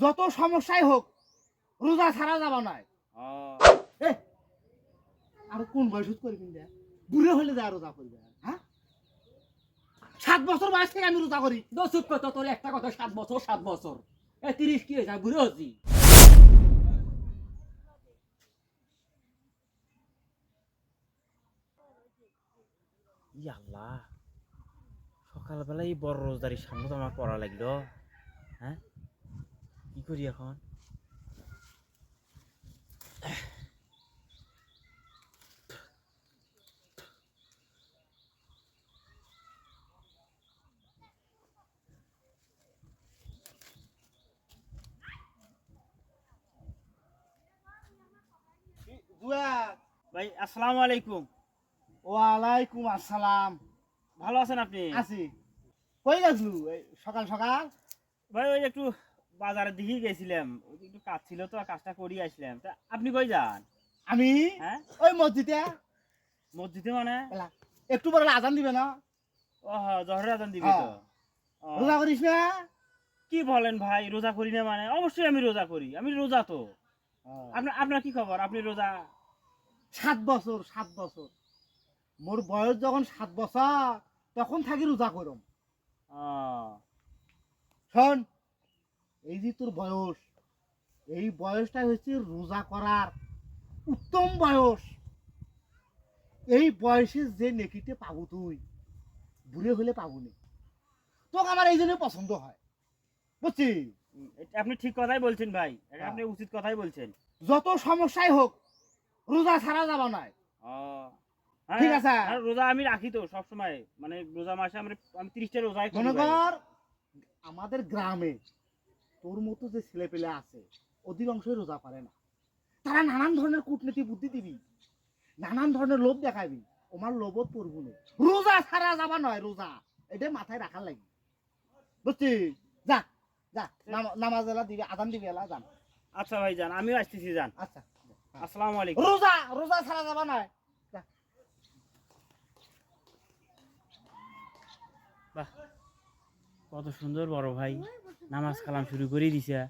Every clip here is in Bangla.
যত সমস্যাই হোক রোজা ছাড়া যাব নাই। এ আর কোন বয়সত করবি দে বুড়ে হলে যা রোজা করবে হ্যাঁ সাত বছর বয়স থেকে আমি রোজা করি দোষুক কত তোর একটা কথা সাত বছর সাত বছর এ তিরিশ কি হয়েছে বুড়ো হচ্ছি ই আল্লাহ সকালবেলা এই বড় রোজদারির সামনে তো আমার পড়া লাগল। হ্যাঁ করি এখন। ভাই আসসালামু আলাইকুম। ওয়ালাইকুম আসসালাম। ভালো আছেন আপনি? আছি। কই গেছলু এই সকাল সকাল? ভাই ওই একটু বাজারের দিকে গেছিলাম। একটু কাজ ছিল তো কাজটা করি আসলাম। তা আপনি কই যান? আমি? হ্যাঁ? ওই মসজিদে। মসজিদে মানে? একটু পরে আজান দিবে না? ও জহরের আজান দিবি তো। রোজা করিস না? কি বলেন ভাই রোজা করি না মানে? অবশ্যই আমি রোজা করি আমি রোজা তো। আপনার আপনার কি খবর? আপনি রোজা সাত বছর সাত বছর। মোর বয়স যখন সাত বছর তখন থাকি রোজা করম। শোন এই যে তোর বয়স এই বয়সটা হচ্ছে রোজা করার উত্তম বয়স। এই বয়সে যে নেকিতে পাবো তুই বুড়ে হলে পাবো নি। তোকে আমার এই জন্য পছন্দ হয় এটা আপনি ঠিক কথাই বলছেন ভাই হ্যাঁ। আপনি উচিত কথাই বলছেন। যত সমস্যাই হোক রোজা ছাড়া যাবা নাই ও, হ্যাঁ, ঠিক আছে। রোজা আমি রাখি তো সবসময় মানে রোজা মাসে আমরা আমি তিরিশটা মনে কর আমাদের গ্রামে তোর মতো যে ছেলে পেলে আছে অধিকাংশই রোজা পারে না। তারা নানান ধরনের কূটনীতি বুদ্ধি দিবি নানান ধরনের লোভ দেখাবি ওমার লোভত পড়ব না রোজা ছাড়া যাবা নয় রোজা। এটা মাথায় রাখার লাগি। বুঝছি? যা যা নামাজ এলা দিবি আদান দিবি এলা যান। আচ্ছা ভাই যান আমিও আসতেছি যান। আচ্ছা আসসালামু আলাইকুম। রোজা রোজা ছাড়া যাবা নয়। বাহ কত সুন্দর বড় ভাই। নামাজ কালাম শুরু করে দিছে।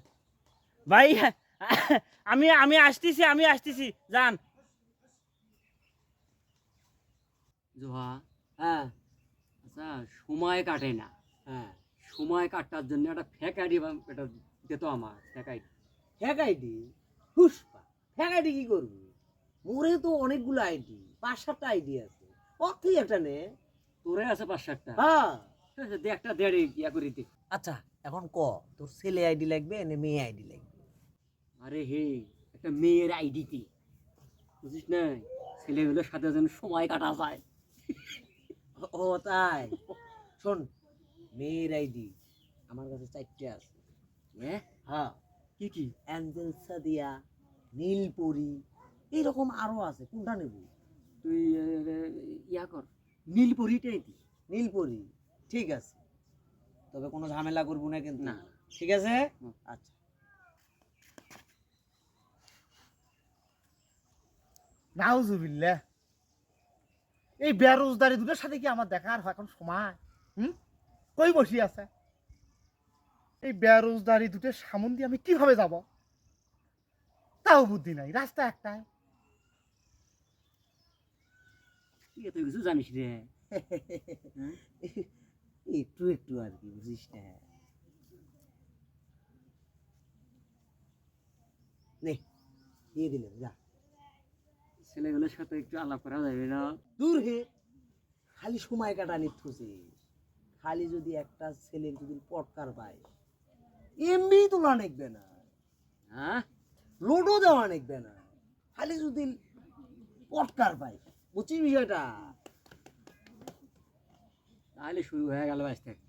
ভাই আমি আমি আসতেছি আমি আসতেছি যান। জোহা হ্যাঁ। আচ্ছা সময় কাটে না। হ্যাঁ সময় কাটার জন্য একটা ফেক আইডি এটা দিত আমার fake ID fake ID Pushpa fake ID কি করবি? মোরে তো অনেকগুলো আইডি পাঁচ সাতটা আইডি আছে। অ তুই একটা নে। তোরে আছে পাঁচ সাতটা হ্যাঁ দে একটা দেড় ইয়া করি দে। আচ্ছা এখন ক? তোর ছেলে আইডি লাগবে না মেয়ে আইডি লাগবে? আরে হে একটা মেয়ের আইডি কি বুঝিস না ছেলেগুলোর সাথে যেন সময় কাটা যায়। ও তাই? শোন মেয়ের আইডি আমার কাছে চারটে আছে। হ্যাঁ? হ্যাঁ। কি কি? অ্যাঞ্জেল সাদিয়া নীলপরি এইরকম আরও আছে। কোনটা নেব? তুই ইয়া কর। নীলপরিটাই দি। নীলপরি ঠিক আছে। তবে কোনো ঝামেলা করব না কিন্তু। না। ঠিক আছে? আচ্ছা। নাউজুবিল্লাহ। এই বেরোজগারি দুটোর সাথে কি আমার দেখার এখন সময়? হুম? কই বসি আছে? এই বেরোজগারি দুটোর সামন দিয়ে আমি কীভাবে যাব? তাও বুদ্ধি নাই রাস্তা একটাই। তুই এত কিছু জানিস রে? একটু একটু আর কি বুঝিস না। নে দিয়ে দিলাম যা। ছেলেগুলোর সাথে একটু আলাপ করা যাবে না? দূর হে খালি সময় কাটানি থুসে। খালি যদি একটা ছেলের যদি পটকার পায় এমনি তোলা নেকবে না। হ্যাঁ? লোডও দেওয়া নেকবে না। খালি যদি পটকার পায় বুঝছিস বিষয়টা? তাহলে শুরু হয়ে গেল আজ থেকে।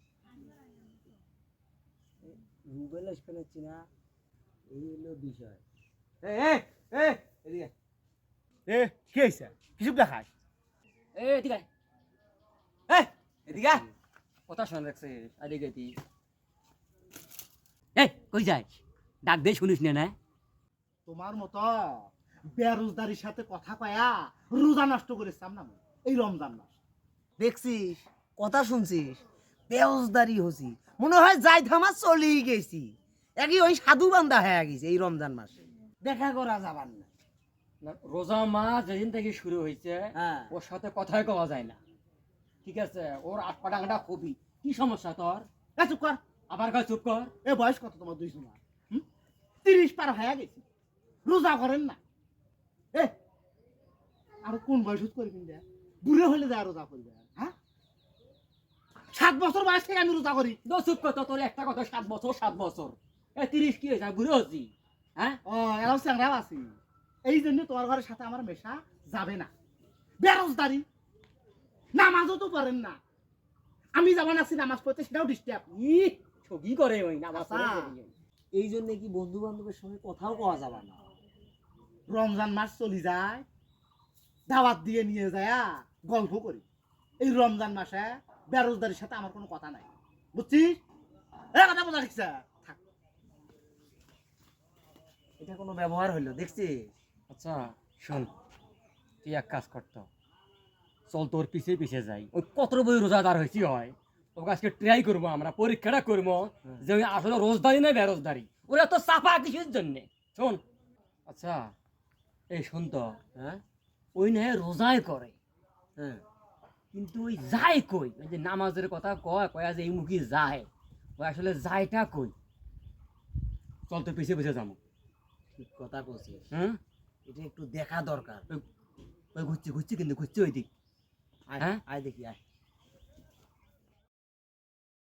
রুবেল আসবে না এই হলো বিষয়। এদিকে। এ কি হয়েছে? কিছু দেখায় এ ঠিক আছে এদিকে কথা শোন রাখছে এই কই যাই ডাক দে শুনিস না না? তোমার মতো বেরোজগারির সাথে কথা কয়া রোজা নষ্ট করেছিলাম না এই রমজান মাস। দেখছিস? কথা শুনছিস? বেউজদারি হসি। মনে হয় যাই থামা চলেই গেছি। একই ওই সাধু বান্দা হয়ে গেছে এই রমজান মাসে। দেখা করা যাবার না। রোজা মাস যেদিন থেকে শুরু হয়েছে হ্যাঁ। ওর সাথে কথাই কওয়া যায় না। ঠিক আছে? ওর আট পাটাঙ্গা খুবই। কি সমস্যা তোর? এ চুপ কর। আবার কয় চুপ কর। এ বয়স কত তোমার দুই হুম? তিরিশ পার হয়ে গেছে। রোজা করেন না। এ আর কোন বয়স করবেন দেয়? বুড়ে হলে যায় রোজা করবে সাত বছর বয়স থেকে আমি রোজা করি। তো চুপ কর তোর একটা কথা সাত বছর সাত বছর। এ তিরিশ কি হয়েছে? বুড়ো হচ্ছি। হ্যাঁ? ও এরাও চ্যাংরাও আছি। এই জন্য তোমার ঘরের সাথে আমার মেশা যাবে না। বেরোজদারি নামাজও তো পড়েন না। আমি যেমন আছি নামাজ পড়তে সেটাও ডিস্টার্ব ই ছবি করে ওই না আমার আচ্ছা। এই জন্য কি বন্ধু বান্ধবের সঙ্গে কথাও কওয়া যাবে না? রমজান মাস চলে যায় দাওয়াত দিয়ে নিয়ে যায় গল্প করি। এই রমজান মাসে বেরোজদারির সাথে আমার কোনো কথা নাই। বুঝছিস? এ কথা বোঝা দেখছে থাক। এটা কোনো ব্যবহার হইল দেখছিস? আচ্ছা শোন তুই এক কাজ করতো চল তোর পিছে পিছে যাই। ওই কত বই রোজাদার হয়েছি হয়। তোকে আজকে ট্রাই করব আমরা পরীক্ষাটা করব যে ওই আসলে রোজদারি না বেরোজদারি। ওরা তো চাপা কিসের জন্যে? শোন। আচ্ছা এই শোন তো হ্যাঁ? ওই না রোজাই করে। হ্যাঁ। কিন্তু ওই যায় কই? ওই যে নামাজের কথা কয় কয়া যে এই মুখী যায়। ওই আসলে যায়টা কই? চল তো পিছিয়ে পিছিয়ে যাব। ঠিক কথা বলছিস হ্যাঁ? এটা একটু দেখা দরকার। ওই ঘুরছি ঘুরছি কিন্তু ঘুরছি ওই দিক আয় হ্যাঁ? আয় দেখি আয়।